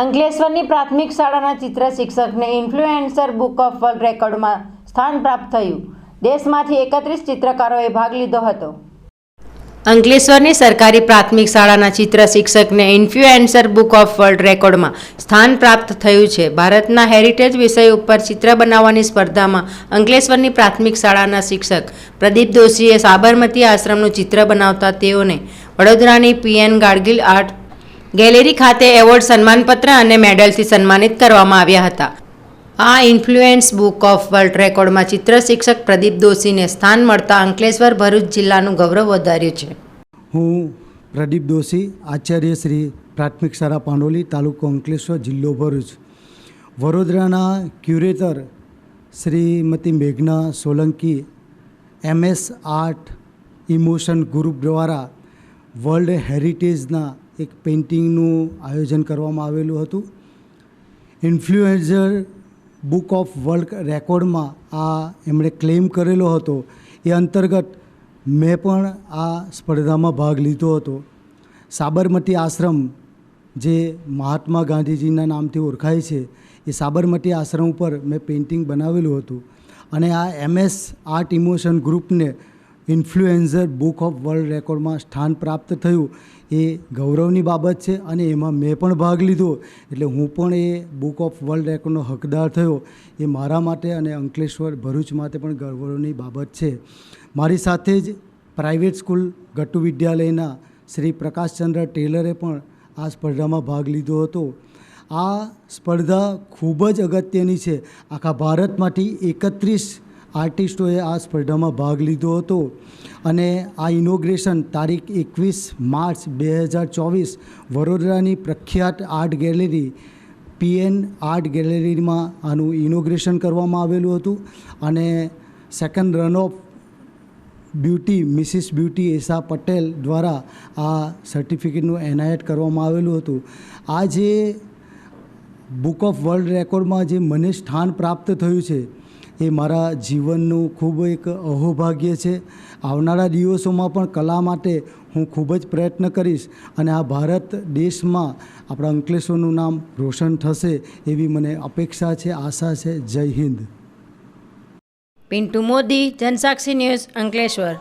અંકલેશ્વરની પ્રાથમિક શાળાના ચિત્ર શિક્ષકને ઇન્ફ્લુએન્સર બુક ઓફ વર્લ્ડ રેકોર્ડમાં સ્થાન પ્રાપ્ત થયું. દેશમાંથી એકત્રીસ ચિત્રકારોએ ભાગ લીધો હતો. અંકલેશ્વરની સરકારી પ્રાથમિક શાળાના ચિત્ર શિક્ષકને ઇન્ફ્લુએન્સર બુક ઓફ વર્લ્ડ રેકોર્ડમાં સ્થાન પ્રાપ્ત થયું છે. ભારતના હેરિટેજ વિષય ઉપર ચિત્ર બનાવવાની સ્પર્ધામાં અંકલેશ્વરની પ્રાથમિક શાળાના શિક્ષક પ્રદીપ દોશીએ સાબરમતી આશ્રમનું ચિત્ર બનાવતા તેઓને વડોદરાની P N Gadgil art gallery ખાતે એવોર્ડ સન્માનપત્ર અને મેડલથી સન્માનિત કરવામાં આવ્યા હતા. આ ઇન્ફ્લુએન્સ બુક ઓફ વર્લ્ડ રેકોર્ડમાં ચિત્ર શિક્ષક પ્રદીપ દોશીને સ્થાન મળતા અંકલેશ્વર ભરૂચ જિલ્લાનું ગૌરવ વધાર્યું છે. હું પ્રદીપ દોશી, આચાર્ય શ્રી પ્રાથમિક શાળા પાંડોલી તાલુકો અંકલેશ્વર, જિલ્લો ભરૂચ. વડોદરાના curator Shrimati મેઘના Solanki, MS art, emotion group દ્વારા વર્લ્ડ હેરિટેજના એક પેઇન્ટિંગનું આયોજન કરવામાં આવેલું હતું. ઇન્ફ્લુએન્ઝર બુક ઓફ વર્લ્ડ રેકોર્ડમાં આ એમણે ક્લેમ કરેલો હતો. એ અંતર્ગત મેં પણ આ સ્પર્ધામાં ભાગ લીધો હતો. સાબરમતી આશ્રમ, જે મહાત્મા ગાંધીજીના નામથી ઓળખાય છે, એ સાબરમતી આશ્રમ ઉપર મેં પેઇન્ટિંગ બનાવેલું હતું. અને આ એમએસ આર્ટ ઇમોશન ગ્રુપને ઇન્ફ્લુએન્ઝર બુક ઓફ વર્લ્ડ રેકોર્ડમાં સ્થાન પ્રાપ્ત થયું. એ ગૌરવની બાબત છે અને એમાં મેં પણ ભાગ લીધો. એટલે હું પણ એ બુક ઓફ વર્લ્ડ રેકોર્ડનો હકદાર થયો. એ મારા માટે અને અંકલેશ્વર ભરૂચ માટે પણ ગૌરવની બાબત છે. મારી સાથે જ પ્રાઇવેટ સ્કૂલ ગટ્ટુ વિદ્યાલયના શ્રી પ્રકાશચંદ્ર ટેલરે પણ આ સ્પર્ધામાં ભાગ લીધો હતો. આ સ્પર્ધા ખૂબ જ અગત્યની છે. આખા ભારતમાંથી એકત્રીસ આર્ટિસ્ટોએ આ સ્પર્ધામાં ભાગ લીધો હતો અને આ ઇનોગ્રેશન તારીખ એકવીસ માર્ચ બે હજાર ચોવીસ વડોદરાની પ્રખ્યાત આર્ટ ગેલેરી, પીએન આર્ટ ગેલેરીમાં આનું ઇનોગ્રેશન કરવામાં આવેલું હતું અને second run of beauty Mrs beauty Esha Patel દ્વારા આ સર્ટિફિકેટનું એનાયત કરવામાં આવેલું હતું. આ જે બુક ઓફ વર્લ્ડ રેકોર્ડમાં જે મને સ્થાન પ્રાપ્ત થયું છે એ મારા જીવનનું ખૂબ એક અહોભાગ્ય છે. આવનારા દિવસોમાં પણ કલા માટે હું ખૂબ જ પ્રયત્ન કરીશ અને આ ભારત દેશમાં આપણા અંકલેશ્વરનું નામ રોશન થશે એવી મને અપેક્ષા છે, આશા છે. જય હિન્દ. પિન્ટુ મોદી, જનસાક્ષી ન્યૂઝ અંકલેશ્વર.